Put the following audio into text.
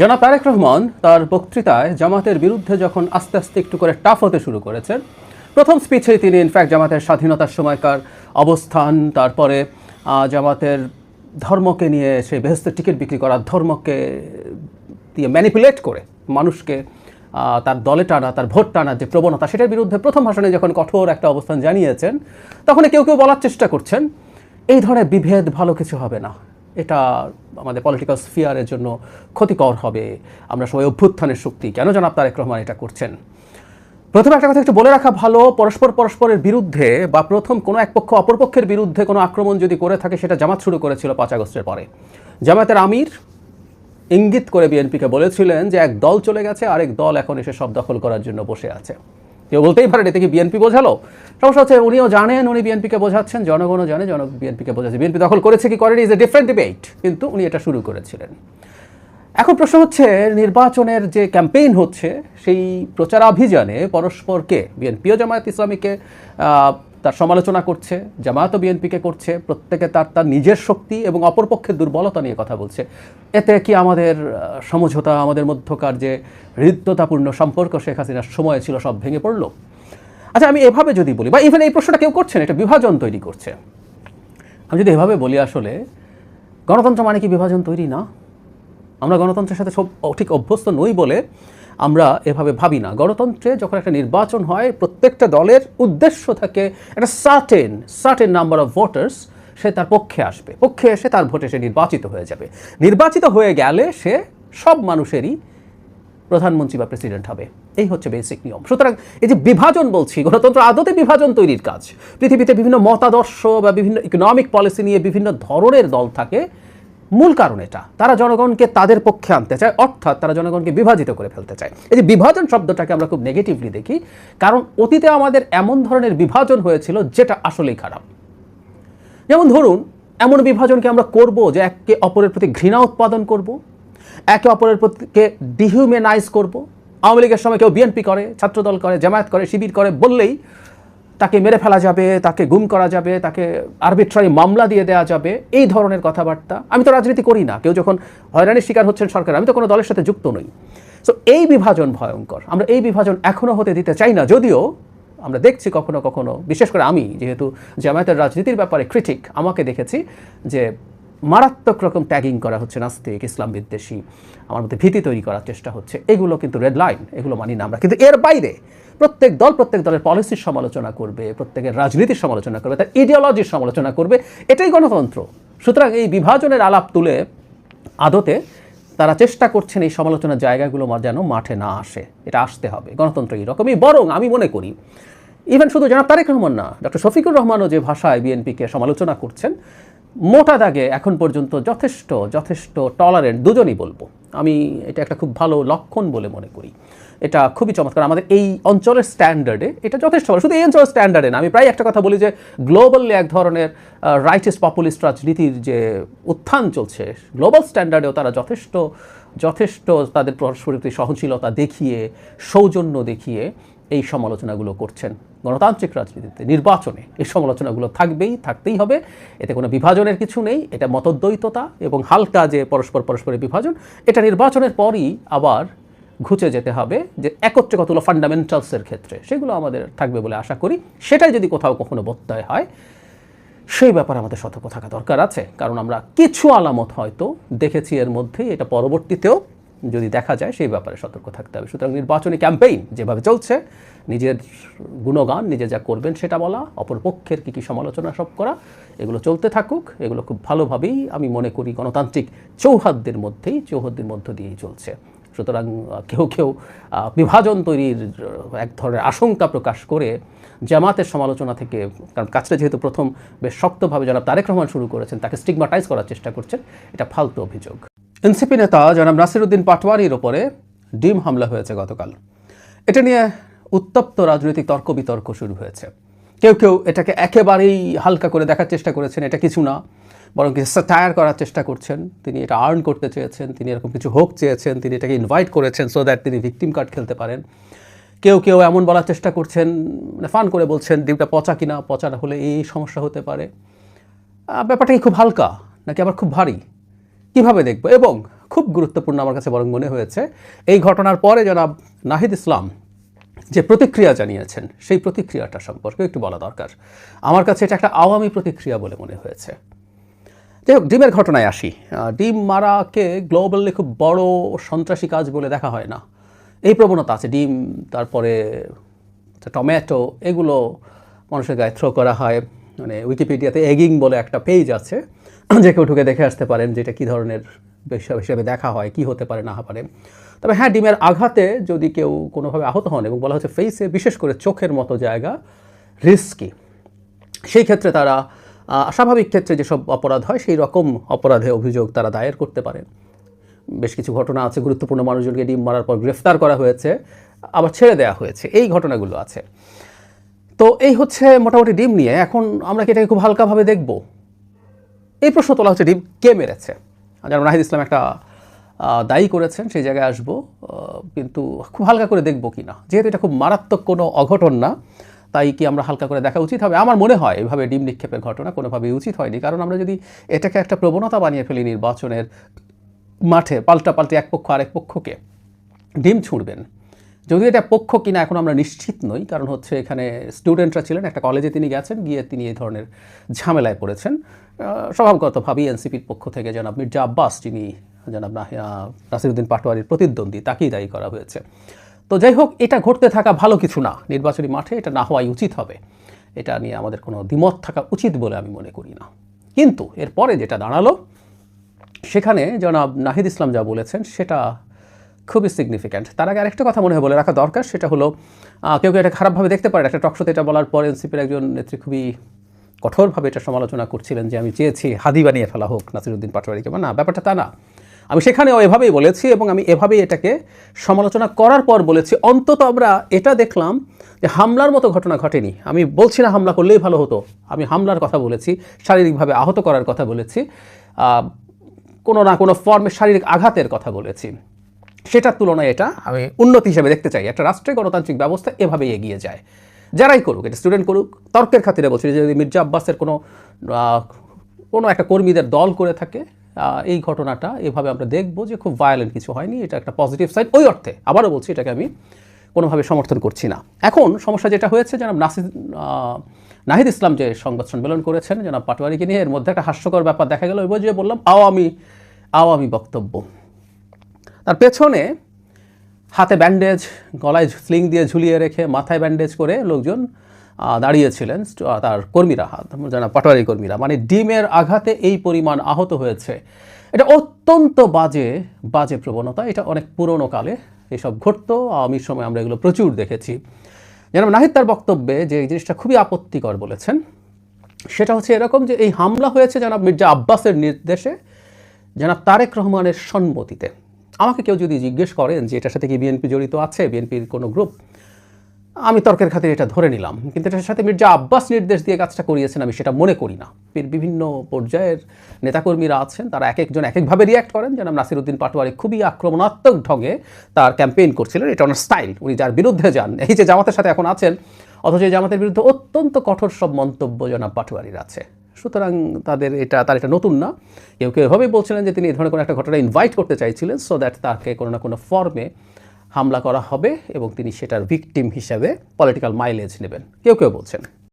জনাব তারেক রহমান তার বক্তৃতায় জামাতের বিরুদ্ধে যখন আস্তে আস্তে একটু করে টাফ হতে শুরু করেছেন, প্রথম স্পিচেই তিনি ইনফ্যাক্ট জামাতের স্বাধীনতার সময়কার অবস্থান, তারপরে জামাতের ধর্মকে নিয়ে সে বেহস্ত টিকিট বিক্রি করা, ধর্মকে দিয়ে ম্যানিপুলেট করে, মানুষকে তার দলে টানা, তার ভোট টানার যে প্রবণতা, সেটার বিরুদ্ধে প্রথম ভাষণে যখন কঠোর একটা অবস্থান জানিয়েছেন তখন কেউ কেউ বলার চেষ্টা করছেন, এই ধরনের বিভেদ ভালো কিছু হবে না। এটা আমাদের পলিটিক্যাল স্ফিয়ারের জন্য ক্ষতিকর হবে। আমরা সবাই অভ্যুত্থানের শক্তি। কেন জনাব তারেক রহমান এটা করছেন? প্রথমে একটা কথা একটু বলে রাখা ভালো, পরস্পর পরস্পরের বিরুদ্ধে বা প্রথম কোনো এক পক্ষ অপরপক্ষের বিরুদ্ধে কোনো আক্রমণ যদি করে থাকে, সেটা জামাত শুরু করেছিল পাঁচ আগস্টের পরে। জামাতের আমির ইঙ্গিত করে বিএনপিকে বলেছিলেন যে এক দল চলে গেছে, আরেক দল এখন এসে সব দখল করার জন্য বসে আছে। কেউ বলতেই পারেন, এতে কি বিএনপি বোঝালো? সমস্যা হচ্ছে উনিও জানেন, উনি বিএনপিকে বোঝাচ্ছেন, জনগণও জানে জন বিএনপিকে বোঝাচ্ছে। বিএনপি দখল করেছে কি করেনি ইজ এ ডিফারেন্ট ডিবেট কিন্তু উনি এটা শুরু করেছিলেন। এখন প্রশ্ন হচ্ছে, নির্বাচনের যে ক্যাম্পেইন হচ্ছে, সেই প্রচারাভিযানে পরস্পরকে বিএনপিও জামায়াত ইসলামীকে তার সমালোচনা করছে জামায়াতও বিএনপিকে করছে, প্রত্যেকে তার তার নিজের শক্তি এবং অপরপক্ষের দুর্বলতা নিয়ে কথা বলছে। এতে কি আমাদের সমঝোতা, আমাদের মধ্যকার যে হৃদ্যতাপূর্ণ সম্পর্ক শেখ হাসিনার সময় ছিল সব ভেঙে পড়ল? আচ্ছা আমি এভাবে যদি বলি, বা ইভেন এই প্রশ্নটা কেউ করছেন এটা বিভাজন তৈরি করছে। আমি যদি এভাবে বলি আসলে, গণতন্ত্র মানে কি বিভাজন তৈরি না? আমরা গণতন্ত্রের সাথে সব ঠিক অভ্যস্ত নই বলে আমরা এভাবে ভাবি না। গণতন্ত্রে যখন একটা নির্বাচন হয়, প্রত্যেকটা দলের উদ্দেশ্য থাকে একটা certain certain number of voters সে তার পক্ষে আসবে। পক্ষে এসে তার ভোটে সে নির্বাচিত হয়ে যাবে। নির্বাচিত হয়ে গেলে সে সব মানুষেরই প্রধানমন্ত্রী বা প্রেসিডেন্ট হবে। এই হচ্ছে বেসিক নিয়ম। সুতরাং এই যে বিভাজন বলছি, গণতন্ত্র আদতে বিভাজন তৈরির কাজ। পৃথিবীতে বিভিন্ন মতাদর্শ বা বিভিন্ন ইকোনমিক পলিসি নিয়ে বিভিন্ন ধরনের দল থাকে। মূল কারণ এটা। তারা জনগণকে তাদের পক্ষে আনতে চায়, অর্থাৎ তারা জনগণকে বিভাজিত করে ফেলতে চায়। এই যে বিভাজন শব্দটাকে আমরা খুব নেগেটিভলি দেখি, কারণ অতীতে আমাদের এমন ধরনের বিভাজন হয়েছিল যেটা আসলেই খারাপ। যেমন ধরুন, এমন বিভাজনকে আমরা করব যে একে অপরের প্রতি ঘৃণা উৎপাদন করব, একে অপরের প্রতিকে ডিহিউম্যানাইজ করব। আওয়ামী লীগের সময় কেউ বিএনপি করে, ছাত্রদল করে, জামায়াত করে, শিবির করে, বললেই তাকে মেরে ফেলা যাবে, তাকে গুম করা যাবে, তাকে আরবিট্রারি মামলা দিয়ে দেওয়া যাবে, এই ধরনের কথাবার্তা আমি তো রাজনীতি করি না। কেউ যখন হয়রানির শিকার হচ্ছেন সরকার, আমি তো কোনো দলের সাথে যুক্ত নই। সো এই বিভাজন ভয়ঙ্কর। আমরা এই বিভাজন এখনও হতে দিতে চাই না, যদিও আমরা দেখছি কখনো কখনো, বিশেষ করে আমি, যেহেতু জামায়াতের রাজনীতির ব্যাপারে ক্রিটিক আমাকে দেখেছি যে মারাত্মক রকম ট্যাগিং করা হচ্ছে নাস্তিক, ইসলাম বিদ্বেষী, আমার মধ্যে ভীতি তৈরি করার চেষ্টা হচ্ছে। এগুলো কিন্তু রেড লাইন এগুলো মানি না আমরা। কিন্তু এর বাইরে প্রত্যেক দল, প্রত্যেক দলের পলিসির সমালোচনা করবে, প্রত্যেকের রাজনীতির সমালোচনা করবে, তার ইডিওলজির সমালোচনা করবে, এটাই গণতন্ত্র। সুতরাং এই বিভাজনের আলাপ তুলে আদতে তারা চেষ্টা করছেন এই সমালোচনার জায়গাগুলো যেন মাঠে না আসে। এটা আসতে হবে, গণতন্ত্র এইরকমই বরং আমি মনে করি ইভেন শুধু জনাব তারেক রহমান না, ডক্টর শফিকুর রহমানও যে ভাষায় বিএনপিকে সমালোচনা করছেন মোটা দাগে এখন পর্যন্ত যথেষ্ট যথেষ্ট টলারেন্ট দুজনই বলব। আমি এটা একটা খুব ভালো লক্ষণ বলে মনে করি। এটা খুবই চমৎকার। আমাদের এই অঞ্চলের স্ট্যান্ডার্ডে এটা যথেষ্ট ভালো। শুধু এই অঞ্চলের স্ট্যান্ডার্ডে না, আমি প্রায় একটা কথা বলি যে গ্লোবালি এক ধরনের রাইটিস পপুলিস্ট রাজনীতির যে উত্থান চলছে গ্লোবাল স্ট্যান্ডার্ডেও তারা যথেষ্ট যথেষ্ট তাদের পরস্পরের প্রতি সহনশীলতা দেখিয়ে, সৌজন্য দেখিয়ে এই সমালোচনাগুলো করছেন গণতান্ত্রিক রাজনীতিতে, নির্বাচনে। এই সমালোচনাগুলো থাকবেই, থাকতেই হবে। এতে কোনো বিভাজনের কিছু নেই। এটা মতদ্বৈততা এবং হালকা যে পরস্পর পরস্পরের বিভাজন, এটা নির্বাচনের পরই আবার ঘুচে যেতে হবে যে একত্রে কতগুলো ফান্ডামেন্টালসের ক্ষেত্রে। সেগুলো আমাদের থাকবে বলে আশা করি। সেটাই যদি কোথাও কখনো বত্যয় হয়, সেই ব্যাপারে আমাদের সতর্ক থাকা দরকার আছে। কারণ আমরা কিছু আলামত হয়তো দেখেছি এর মধ্যেই, এটা পরবর্তীতেও যদি দেখা যায়, সেই ব্যাপারে সতর্ক থাকতে হবে। সুতরাং নির্বাচনী ক্যাম্পেইন যেভাবে চলছে, নিজের গুণগান, নিজে যা করবেন সেটা বলা, অপর পক্ষের কী কী সমালোচনা সব করা, এগুলো চলতে থাকুক। এগুলো খুব ভালোভাবেই আমি মনে করি গণতান্ত্রিক চৌহাদ্দের মধ্যেই, চৌহদ্দের মধ্য দিয়েই চলছে। সুতরাং কেউ কেউ বিভাজন তৈরির এক ধরনের আশঙ্কা প্রকাশ করে জামাতের সমালোচনা থেকে, কারণ কাজটা যেহেতু প্রথম, বেশ শক্তভাবে যারা তারেক রহমান শুরু করেছেন, তাকে স্টিগমাটাইজ করার চেষ্টা করছেন, এটা ফালতু অভিযোগ। এনসিপি নেতা জনাব নাসিরুদ্দিন পাটওয়ারির ওপরে ডিম হামলা হয়েছে গতকাল। এটা নিয়ে উত্তপ্ত রাজনৈতিক তর্ক বিতর্ক শুরু হয়েছে। কেউ কেউ এটাকে একেবারেই হালকা করে দেখার চেষ্টা করেছেন, এটা কিছু না। বরং কিছু সাটায়ার করার চেষ্টা করছেন। তিনি এটা আর্ন করতে চেয়েছেন, তিনি এরকম কিছু হোক চেয়েছেন, তিনি এটাকে ইনভাইট করেছেন সো দ্যাট তিনি ভিকটিম কার্ড খেলতে পারেন। কেউ কেউ এমন বলার চেষ্টা করছেন মানে ফান করে বলছেন ডিমটা পচা কিনা? পচা হলে এই সমস্যা হতে পারে। ব্যাপারটা কি খুব হালকা নাকি আবার খুব ভারী? কীভাবে দেখব? এবং খুব গুরুত্বপূর্ণ আমার কাছে বরং মনে হয়েছে, এই ঘটনার পরে জনাব নাহিদ ইসলাম যে প্রতিক্রিয়া জানিয়েছেন, সেই প্রতিক্রিয়াটা সম্পর্কে একটু বলা দরকার। আমার কাছে এটা একটা আওয়ামী প্রতিক্রিয়া বলে মনে হয়েছে। যাই হোক, ডিমের ঘটনায় আসি। ডিম মারাকে গ্লোবালি খুব বড় সন্ত্রাসী কাজ বলে দেখা হয় না। এই প্রবণতা আছে। ডিম, তারপরে টমেটো, এগুলো মানুষের গায়ে থ্রো করা হয়। মানে উইকিপিডিয়াতে এগিং বলে একটা পেজ আছে। যে কেউ ঢুকে দেখে আসতে পারেন যেটা কী ধরনের বিষয় হিসাবে দেখা হয়, কি হতে পারে, না পারে। তবে হ্যাঁ ডিমের আঘাতে যদি কেউ কোনোভাবে আহত হন এবং বলা হচ্ছে ফেসে বিশেষ করে চোখের মতো জায়গা রিস্কি সেই ক্ষেত্রে তারা স্বাভাবিক ক্ষেত্রে যেসব অপরাধ হয় সেই রকম অপরাধে অভিযোগ তারা দায়ের করতে পারে। বেশ কিছু ঘটনা আছে, গুরুত্বপূর্ণ মানুষজনকে ডিম মারার পর গ্রেফতার করা হয়েছে, আবার ছেড়ে দেওয়া হয়েছে, এই ঘটনাগুলো আছে। তো এই হচ্ছে মোটামুটি ডিম নিয়ে। এখন আমরা কি এটাকে খুব হালকাভাবে দেখব? এই প্রশ্ন তোলা হচ্ছে, ডিম কে মেরেছে? যেমন নাহিদ ইসলাম একটা দায়ী করেছেন, সেই জায়গায় আসব কিন্তু খুব হালকা করে দেখব কি না যেহেতু এটা খুব মারাত্মক কোনো অঘটন না, তাই কি আমরা হালকা করে দেখা উচিত হবে? আমার মনে হয় এভাবে ডিম নিক্ষেপের ঘটনা কোনোভাবেই উচিত হয়নি, কারণ আমরা যদি এটাকে একটা প্রবণতা বানিয়ে ফেলি নির্বাচনের মাঠে পাল্টা পাল্টে এক পক্ষ আরেক পক্ষকে, ডিম ছুঁড়বেন। যদিও এটা পক্ষ কিনা এখন আমরা নিশ্চিত নই কারণ হচ্ছে এখানে স্টুডেন্টরা ছিলেন একটা কলেজে তিনি গেছেন গিয়ে তিনি এই ধরনের ঝামেলায় পড়েছেন। আহ, স্বভাবগতভাবেই এনসিপির পক্ষ থেকে জনাব মির্জা আব্বাস যিনি জনাব নাসিরুদ্দিন পাটোয়ারির প্রতিদ্বন্দ্বী তাকেই দায়ী করা হয়েছে। তো যাই হোক এটা ঘটতে থাকা ভালো কিছু না নির্বাচনী মাঠে এটা না হওয়াই উচিত হবে। এটা নিয়ে আমাদের কোনো দ্বিমত থাকা উচিত বলে আমি মনে করি না। কিন্তু এরপরে যেটা দাঁড়াল সেখানে জনাব নাহিদ ইসলাম যা বলেছেন সেটা খুবই সিগনিফিক্যান্ট তার আগে আরেকটা কথা মনে হয় বলে রাখা দরকার, সেটা হলো কেউ কেউ এটা খারাপভাবে দেখতে পারে একটা টকশোতে এটা বলার পর এনসিপির একজন নেত্রী খুবই কঠোরভাবে এটা সমালোচনা করছিলেন যে, আমি চেয়েছি হাদি বানিয়ে ফেলা হোক নাসিরুদ্দিন পাটোয়ারিকে। বা না, ব্যাপারটা তা না। আমি সেখানেও এভাবেই বলেছি এবং আমি এভাবেই এটাকে সমালোচনা করার পর বলেছি। অন্তত আমরা এটা দেখলাম যে, হামলার মতো ঘটনা ঘটেনি। আমি বলছি না হামলা করলেই ভালো হতো। আমি হামলার কথা বলেছি, শারীরিকভাবে আহত করার কথা বলেছি কোনো না কোনো ফর্মে শারীরিক আঘাতের কথা বলেছি। সেটার তুলনায় এটা আমি উন্নতি হিসেবে দেখতে চাই। একটা রাষ্ট্রে গণতান্ত্রিক ব্যবস্থা এভাবেই এগিয়ে যায়। যারাই করুক, এটা স্টুডেন্ট করুক, তর্কের খাতিরে বলছি যদি মির্জা আব্বাসের কোনো কোনো একটা কর্মীদের দল করে থাকে এই ঘটনাটা এভাবে আমরা দেখব যে খুব ভায়োলেন্ট কিছু হয়নি, এটা একটা পজিটিভ সাইড ওই অর্থে আবারও বলছি এটাকে আমি কোনোভাবে সমর্থন করছি না। এখন সমস্যা যেটা হয়েছে, জনাব নাসিদ নাহিদ ইসলাম যে সংবাদ সম্মেলন করেছেন যেন পাটোয়ারিকে নিয়ে, এর মধ্যে একটা হাস্যকর ব্যাপার দেখা গেল, ওই যে বললাম আওয়ামী আওয়ামী বক্তব্য। তার পেছনে হাতে ব্যান্ডেজ গলায় স্লিং দিয়ে ঝুলিয়ে রেখে মাথায় ব্যান্ডেজ করে লোকজন দাঁড়িয়েছিলেন তার কর্মীরা হাত যারা পাটোয়ারি কর্মীরা। মানে ডিমের আঘাতে এই পরিমাণ আহত হয়েছে। এটা অত্যন্ত বাজে বাজে প্রবণতা। এটা অনেক পুরনো কালে এসব ঘটতো। আওয়ামীর সময় আমরা এগুলো প্রচুর দেখেছি। যেন নাহিদ তার বক্তব্যে যে এই জিনিসটা খুবই আপত্তিকর বলেছেন, সেটা হচ্ছে এরকম যে এই হামলা হয়েছে জনাব মির্জা আব্বাসের নির্দেশে জনাব তারেক রহমানের সম্মতিতে। আমাকে কেউ যদি জিজ্ঞেস করেন যে এটার সাথে কি বিএনপি জড়িত আছে বিএনপির কোনো গ্রুপ আমি তর্কের খাতিরে এটা ধরে নিলাম। কিন্তু এটার সাথে মির্জা আব্বাস নির্দেশ দিয়ে কাজটা করিয়েছেন, আমি সেটা মনে করি না। বি- বিভিন্ন পর্যায়ের নেতাকর্মীরা আছেন, তারা এক একজন এক একভাবে রিয়াক্ট করেন। যেন নাসিরুদ্দিন পাটোয়ারি খুবই আক্রমণাত্মক ঢঙে তার ক্যাম্পেইন করছিলেন, এটা ওনার স্টাইল উনি যার বিরুদ্ধে যান। এই যে জামাতের সাথে এখন আছেন, অথচ এই জামাতের বিরুদ্ধে অত্যন্ত কঠোর সব মন্তব্য জনাব পাটোয়ারির আছে। সুতরাং তাদের এটা, তার এটা নতুন না। কেউ কেউ এভাবেই বলছিলেন যে তিনি এই ধরনের কোনো একটা ঘটনা ইনভাইট করতে চাইছিলেন সো দ্যাট তাকে কোনো না কোনো ফর্মে হামলা করা হবে এবং তিনি সেটার ভিকটিম হিসাবে পলিটিক্যাল মাইলেজ নেবেন। কেউ কেউ বলছেন।